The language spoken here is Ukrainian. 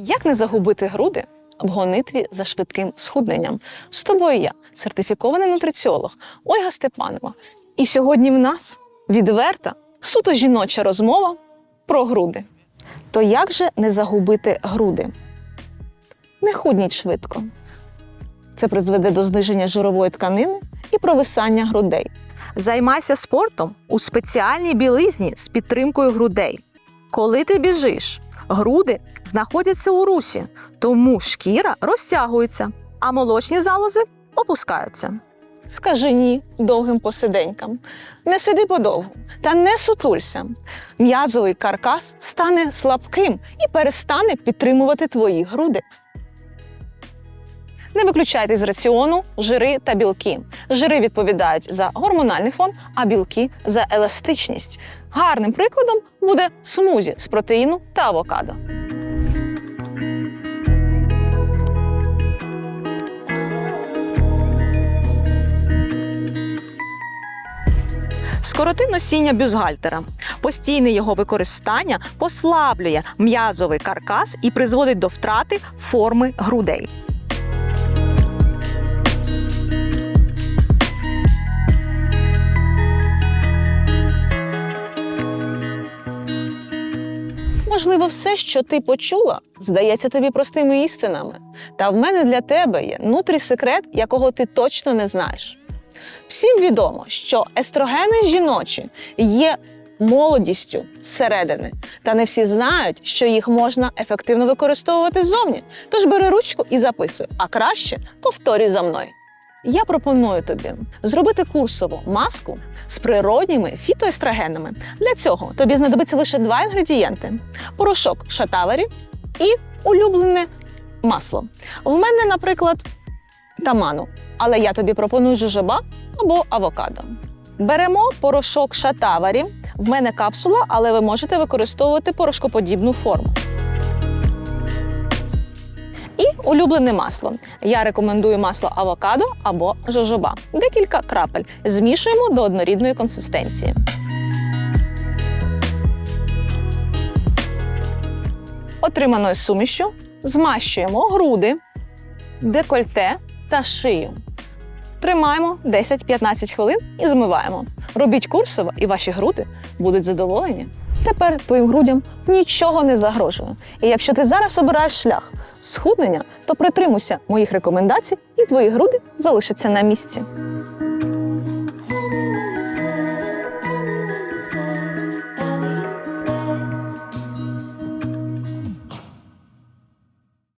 Як не загубити груди в гонитві за швидким схудненням? З тобою я, сертифікований нутриціолог Ольга Степанова. І сьогодні в нас відверта, суто жіноча розмова про груди. То як же не загубити груди? Не худніть швидко. Це призведе до зниження жирової тканини і провисання грудей. Займайся спортом у спеціальній білизні з підтримкою грудей. Коли ти біжиш, груди знаходяться у русі, тому шкіра розтягується, а молочні залози опускаються. Скажи ні довгим посиденькам. Не сиди подовго та не сутулься. М'язовий каркас стане слабким і перестане підтримувати твої груди. Не виключайте з раціону жири та білки. Жири відповідають за гормональний фон, а білки за еластичність. Гарним прикладом буде смузі з протеїну та авокадо. Скороти носіння бюстгальтера. Постійне його використання послаблює м'язовий каркас і призводить до втрати форми грудей. Можливо, все, що ти почула, здається тобі простими істинами. Та в мене для тебе є нутрі-секрет, якого ти точно не знаєш. Всім відомо, що естрогени жіночі є молодістю зсередини, та не всі знають, що їх можна ефективно використовувати ззовні. Тож бери ручку і записуй, а краще повторюй за мною. Я пропоную тобі зробити курсову маску з природніми фітоестрогенами. Для цього тобі знадобиться лише два інгредієнти: порошок шатавері і улюблене масло. В мене, наприклад, таману, але я тобі пропоную жожоба або авокадо. Беремо порошок шатаварі. В мене капсула, але ви можете використовувати порошкоподібну форму. Улюблене масло. Я рекомендую масло авокадо або жожоба. Декілька крапель. Змішуємо до однорідної консистенції. Отриманою сумішю змащуємо груди, декольте та шию. Тримаємо 10-15 хвилин і змиваємо. Робіть курсово, і ваші груди будуть задоволені. Тепер твоїм грудям нічого не загрожує. І якщо ти зараз обираєш шлях схуднення, то притримуйся моїх рекомендацій, і твої груди залишаться на місці.